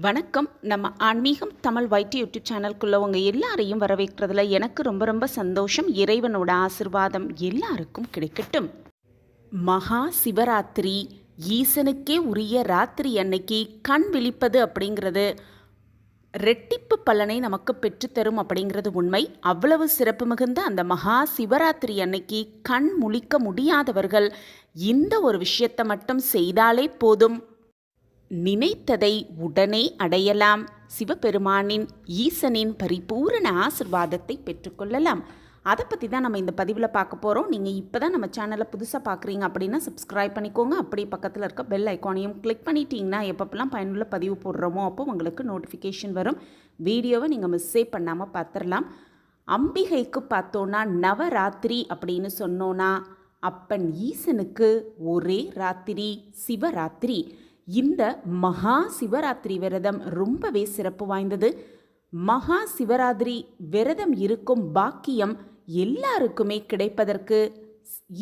வணக்கம். நம்ம ஆன்மீகம் தமிழ் வைட்டி யூடியூப் சேனல்குள்ளே உங்கள் எல்லாரையும் வரவேற்கிறதுல எனக்கு ரொம்ப ரொம்ப சந்தோஷம். இறைவனோட ஆசிர்வாதம் எல்லாருக்கும் கிடைக்கட்டும். மகா சிவராத்திரி ஈசனுக்கே உரிய ராத்திரி அன்னைக்கு கண் விழிப்பது அப்படிங்கிறது ரெட்டிப்பு பலனை நமக்கு பெற்றுத்தரும் அப்படிங்கிறது உண்மை. அவ்வளவு சிறப்பு மிகுந்த அந்த மகா சிவராத்திரி அன்னைக்கு கண் முழிக்க முடியாதவர்கள் இந்த ஒரு விஷயத்தை மட்டும் செய்தாலே போதும். நினைத்ததை உடனே அடையலாம். சிவபெருமானின் ஈசனின் பரிபூரண ஆசிர்வாதத்தை பெற்றுக்கொள்ளலாம் அதை பற்றி தான் நம்ம இந்த பதிவில் பார்க்க போகிறோம் நீங்கள் இப்போ தான் நம்ம சேனலை புதுசாக பார்க்குறீங்க அப்படின்னா சப்ஸ்கிரைப் பண்ணிக்கோங்க. அப்படியே பக்கத்தில் இருக்க பெல் ஐக்கானையும் கிளிக் பண்ணிட்டீங்கன்னா எப்பப்பெல்லாம் பயனுள்ள பதிவு போடுறோமோ அப்போ உங்களுக்கு நோட்டிஃபிகேஷன் வரும். வீடியோவை நீங்கள் மிஸ்ஸே பண்ணாமல் பார்த்துடலாம் அம்பிகைக்கு பார்த்தோன்னா நவராத்திரி அப்படின்னு சொன்னோன்னா அப்பன் ஈசனுக்கு ஒரே ராத்திரி சிவராத்திரி. இந்த மகா சிவராத்திரி விரதம் ரொம்பவே சிறப்பு வாய்ந்தது. மகா சிவராத்திரி விரதம் இருக்கும் பாக்கியம் எல்லாருக்குமே கிடைப்பதற்கு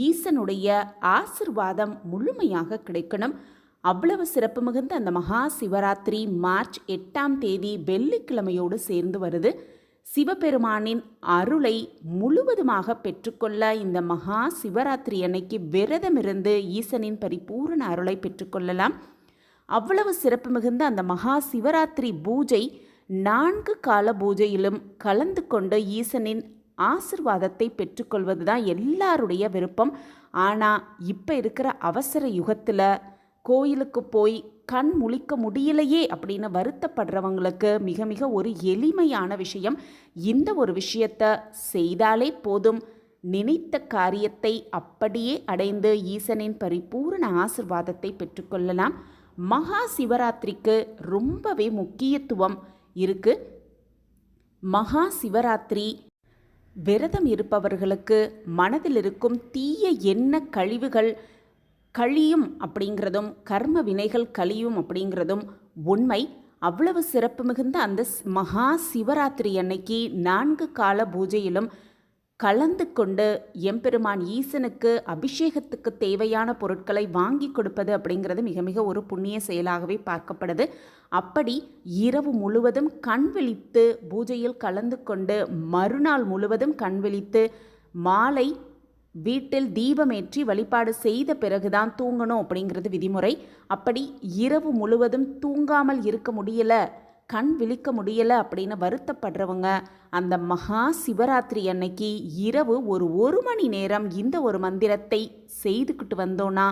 ஈசனுடைய ஆசிர்வாதம் முழுமையாக கிடைக்கணும். அவ்வளவு சிறப்பு மிகுந்த அந்த மகா சிவராத்திரி மார்ச் எட்டாம் தேதி வெள்ளிக்கிழமையோடு சேர்ந்து வருது. சிவபெருமானின் அருளை முழுவதுமாக பெற்றுக்கொள்ள இந்த மகா சிவராத்திரி அன்னைக்கு விரதமிருந்து ஈசனின் பரிபூரண அருளை பெற்றுக்கொள்ளலாம். அவ்வளவு சிறப்பு மிகுந்த அந்த மகா சிவராத்திரி பூஜை நான்கு கால பூஜையிலும் கலந்து கொண்டு ஈசனின் ஆசிர்வாதத்தை பெற்றுக்கொள்வது தான் எல்லாருடைய விருப்பம். ஆனால் இப்போ இருக்கிற அவசர யுகத்தில் கோயிலுக்கு போய் கண் முழிக்க முடியலையே அப்படின்னு வருத்தப்படுறவங்களுக்கு மிக மிக ஒரு எளிமையான விஷயம். இந்த ஒரு விஷயத்தை செய்தாலே போதும். நினைத்த காரியத்தை அப்படியே அடைந்து ஈசனின் பரிபூரண ஆசிர்வாதத்தை பெற்றுக்கொள்ளலாம். மகா சிவராத்திரிக்கு ரொம்பவே முக்கியத்துவம் இருக்கு. மகா சிவராத்திரி விரதம் இருப்பவர்களுக்கு மனதில் இருக்கும் தீய எண்ண கழிவுகள் கழியும் அப்படிங்கிறதும் கர்ம வினைகள் கழியும் அப்படிங்கிறதும் உண்மை. அவ்வளவு சிறப்பு மிகுந்த அந்த மகா சிவராத்திரி அன்னைக்கு நான்கு கால பூஜையிலும் கலந்து கொண்டு எம்பெருமான் ஈசனுக்கு அபிஷேகத்துக்கு தேவையான பொருட்களை வாங்கி கொடுப்பது அப்படிங்கிறது மிக மிக ஒரு புண்ணிய செயலாகவே பார்க்கப்படுது. அப்படி இரவு முழுவதும் கண் விழித்து பூஜையில் கலந்து கொண்டு மறுநாள் முழுவதும் கண் விழித்து மாலை வீட்டில் தீபமேற்றி வழிபாடு செய்த பிறகுதான் தூங்கணும் அப்படிங்கிறது விதிமுறை. அப்படி இரவு முழுவதும் தூங்காமல் இருக்க முடியல. கண் விழிக்க முடியலை அப்படின்னு வருத்தப்படுறவங்க அந்த மகா சிவராத்திரி அன்னைக்கு இரவு ஒரு ஒரு மணி நேரம் இந்த ஒரு மந்திரத்தை செய்துக்கிட்டு வந்தோன்னா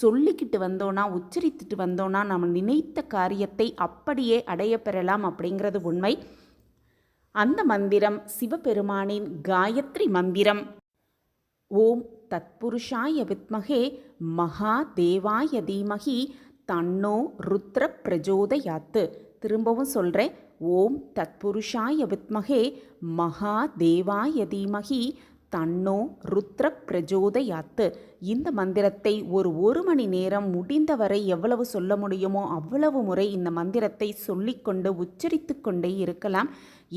சொல்லிக்கிட்டு வந்தோன்னா உச்சரித்துட்டு வந்தோன்னா நம்ம நினைத்த காரியத்தை அப்படியே அடைய பெறலாம் அப்படிங்கிறது உண்மை. அந்த மந்திரம் சிவபெருமானின் காயத்ரி மந்திரம். ஓம் தத்புருஷாய வித்மகே மகா தேவாய தீமகி தன்னோ ருத்ர பிரஜோதயாத்து. திரும்பவும் சொல்கிறேன் ஓம் தத்புருஷாய வித்மகே மகா தேவாய தீமகி தன்னோ ருத்ர பிரஜோதயாத்து இந்த மந்திரத்தை ஒரு ஒரு மணி நேரம் முடிந்தவரை எவ்வளவு சொல்ல முடியுமோ அவ்வளவு முறை இந்த மந்திரத்தை சொல்லிக்கொண்டு உச்சரித்து கொண்டே இருக்கலாம்.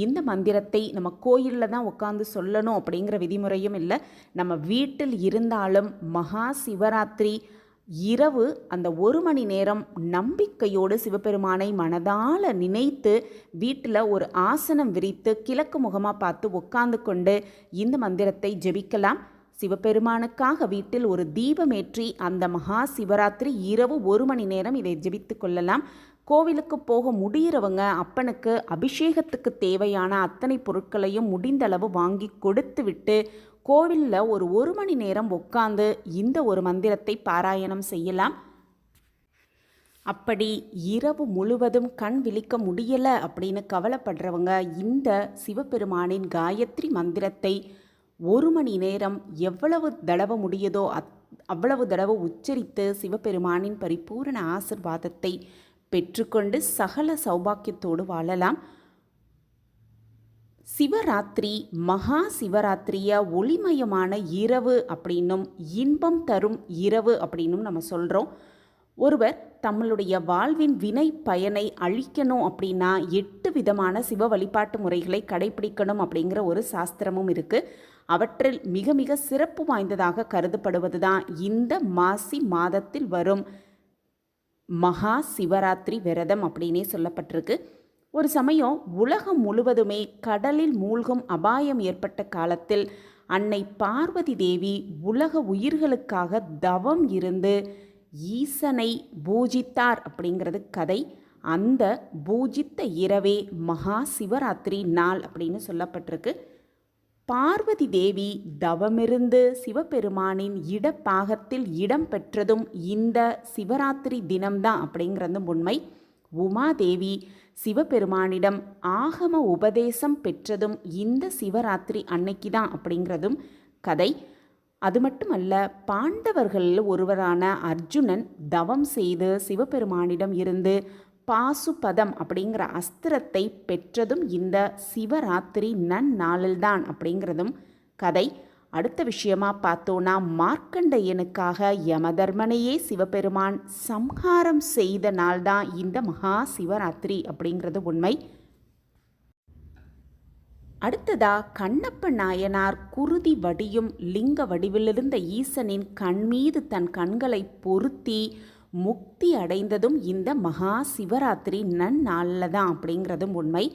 இந்த மந்திரத்தை நம்ம கோயிலில் தான் உட்காந்து சொல்லணும் அப்படிங்கிற விதிமுறையும் இல்லை. நம்ம வீட்டில் இருந்தாலும் மகா சிவராத்திரி இரவு அந்த ஒரு மணி நேரம் நம்பிக்கையோடு சிவபெருமானை மனதால் நினைத்து வீட்டில் ஒரு ஆசனம் விரித்து கிழக்கு முகமாக பார்த்து உட்கார்ந்து கொண்டு இந்த மந்திரத்தை ஜெபிக்கலாம். சிவபெருமானுக்காக வீட்டில் ஒரு தீபமேற்றி அந்த மகா சிவராத்திரி இரவு ஒரு மணி நேரம் இதை ஜெபித்து கொள்ளலாம். கோவிலுக்கு போக முடிகிறவங்க அப்பனுக்கு அபிஷேகத்துக்கு தேவையான அத்தனை பொருட்களையும் முடிந்தளவு வாங்கி கொடுத்து விட்டு கோவிலில் ஒரு ஒரு மணி நேரம் உட்காந்து இந்த ஒரு மந்திரத்தை பாராயணம் செய்யலாம். அப்படி இரவு முழுவதும் கண் விழிக்க முடியலை அப்படின்னு கவலைப்படுறவங்க இந்த சிவபெருமானின் காயத்ரி மந்திரத்தை ஒரு மணி நேரம் எவ்வளவு தடவை முடியுதோ அத் அவ்வளவு தடவை உச்சரித்து சிவபெருமானின் பரிபூரண ஆசிர்வாதத்தை பெற்றுக்கொண்டு சகல சௌபாக்கியத்தோடு வாழலாம். சிவராத்திரி மகா சிவராத்திரியை ஒளிமயமான இரவு அப்படின்னும் இன்பம் தரும் இரவு அப்படின்னும் நம்ம சொல்கிறோம் ஒருவர் தம்முடைய வாழ்வின் வினை பயனை அழிக்கணும் அப்படின்னா எட்டு விதமான சிவ வழிபாட்டு முறைகளை கடைபிடிக்கணும் அப்படிங்கிற ஒரு சாஸ்திரமும் இருக்குது அவற்றில் மிக மிக சிறப்பு வாய்ந்ததாக கருதப்படுவது தான் இந்த மாசி மாதத்தில் வரும் மகா சிவராத்திரி விரதம் அப்படின்னே சொல்லப்பட்டிருக்கு. ஒரு சமயம் உலகம் முழுவதுமே கடலில் மூழ்கும் அபாயம் ஏற்பட்ட காலத்தில் அன்னை பார்வதி தேவி உலக உயிர்களுக்காக தவம் இருந்து ஈசனை பூஜித்தார் அப்படிங்கிறது கதை. அந்த பூஜித்த இரவே மகா சிவராத்திரி நாள் அப்படின்னு சொல்லப்பட்டிருக்கு. பார்வதி தேவி தவமிருந்து சிவபெருமானின் இடப்பாகத்தில் இடம் பெற்றதும் இந்த சிவராத்திரி தினம்தான் அப்படிங்கிறது உண்மை. உமாதேவி சிவபெருமானிடம் ஆகம உபதேசம் பெற்றதும் இந்த சிவராத்திரி அன்னைக்கு தான் அப்படிங்கிறதும் கதை. அது மட்டுமல்ல பாண்டவர்களில் ஒருவரான அர்ஜுனன் தவம் செய்து சிவபெருமானிடம் இருந்து பாசுபதம் அப்படிங்கிற அஸ்திரத்தை பெற்றதும் இந்த சிவராத்திரி நன்னாளில்தான் அப்படிங்கிறதும் கதை. அடுத்த விஷயமா பார்த்தோன்னா மார்க்கண்டையனுக்காக யமதர்மனையே சிவபெருமான் சம்ஹாரம் செய்த நாள்தான் இந்த மகா சிவராத்திரி அப்படிங்கிறது உண்மை. அடுத்ததா கண்ணப்ப நாயனார் குருதி வடியும் லிங்க வடிவிலிருந்த ஈசனின் கண் மீது தன் கண்களை பொருத்தி முக்தி அடைந்ததும் இந்த மகா சிவராத்திரி நன்னாளில் தான் அப்படிங்கிறதும் உண்மை.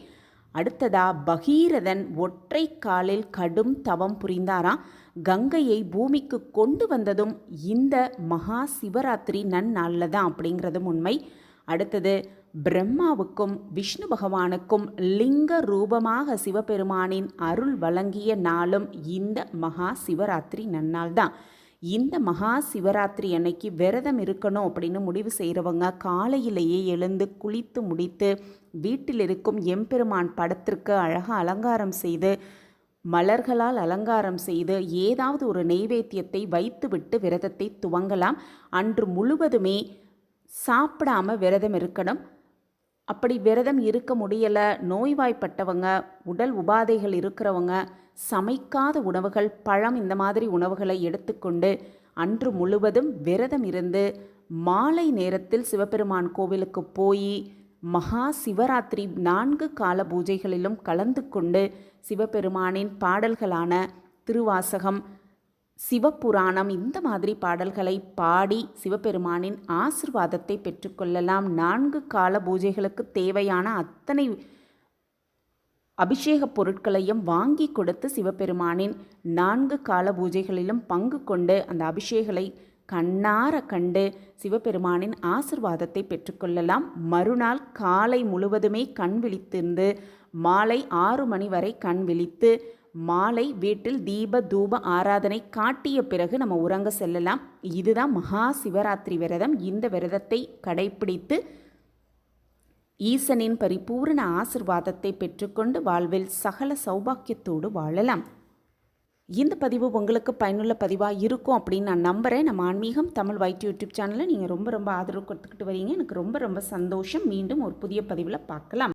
அடுத்ததா பகீரதன் ஒற்றை காலில் கடும் தவம் புரிந்தாராம். கங்கையை பூமிக்கு கொண்டு வந்ததும் இந்த மகா சிவராத்திரி நன்னாளில் தான் அப்படிங்கிறதும் உண்மை. அடுத்தது பிரம்மாவுக்கும் விஷ்ணு பகவானுக்கும் லிங்க ரூபமாக சிவபெருமானின் அருள் வழங்கிய நாளும் இந்த மகா சிவராத்திரி நன்னாள் தான் இந்த மகா சிவராத்திரி அன்னைக்கு விரதம் இருக்கணும் அப்படின்னு முடிவு செய்கிறவங்க காலையிலேயே எழுந்து குளித்து முடித்து வீட்டில் இருக்கும் எம்பெருமான் படத்திற்கு அழகாக அலங்காரம் செய்து மலர்களால் அலங்காரம் செய்து ஏதாவது ஒரு நெய்வேத்தியத்தை வைத்துவிட்டு விரதத்தை துவங்கலாம். அன்று முழுவதுமே சாப்பிடாம விரதம் இருக்கணும். அப்படி விரதம் இருக்க முடியலை நோய்வாய்ப்பட்டவங்க உடல் உபாதைகள் இருக்கிறவங்க சமைக்காத உணவுகள் பழம் இந்த மாதிரி உணவுகளை எடுத்துக்கொண்டு அன்று முழுவதும் விரதம் இருந்து மாலை நேரத்தில் சிவபெருமான் கோவிலுக்கு போய் மகா சிவராத்திரி நான்கு கால பூஜைகளிலும் கலந்து கொண்டு சிவபெருமானின் பாடல்களான திருவாசகம் சிவபுராணம் இந்த மாதிரி பாடல்களை பாடி சிவபெருமானின் ஆசிர்வாதத்தை பெற்றுக்கொள்ளலாம். நான்கு கால பூஜைகளுக்கு தேவையான அத்தனை அபிஷேக பொருட்களையும் வாங்கி கொடுத்து சிவபெருமானின் நான்கு கால பூஜைகளிலும் பங்கு கொண்டு அந்த அபிஷேகளை கண்ணார கண்டு சிவபெருமானின் ஆசிர்வாதத்தை பெற்றுக்கொள்ளலாம். மறுநாள் காலை முழுவதுமே கண் விழித்திருந்து மாலை ஆறு மணி வரை கண் விழித்து மாலை வீட்டில் தீப தூப ஆராதனை காட்டிய பிறகு நம்ம உறங்க செல்லலாம். இதுதான் மகா சிவராத்திரி விரதம். இந்த விரதத்தை கடைபிடித்து ஈசனின் பரிபூரண ஆசிர்வாதத்தை பெற்றுக்கொண்டு வாழ்வில் சகல சௌபாக்கியத்தோடு வாழலாம். இந்த பதிவு உங்களுக்கு பயனுள்ள பதிவாக இருக்கும் அப்படின்னு நான் நம்புகிறேன் நம்ம ஆன்மீகம் தமிழ் வைட் யூடியூப் சேனலில் நீங்கள் ரொம்ப ரொம்ப ஆதரவு கொடுத்துக்கிட்டு வரீங்க. எனக்கு ரொம்ப ரொம்ப சந்தோஷம். மீண்டும் ஒரு புதிய பதிவில் பார்க்கலாம்.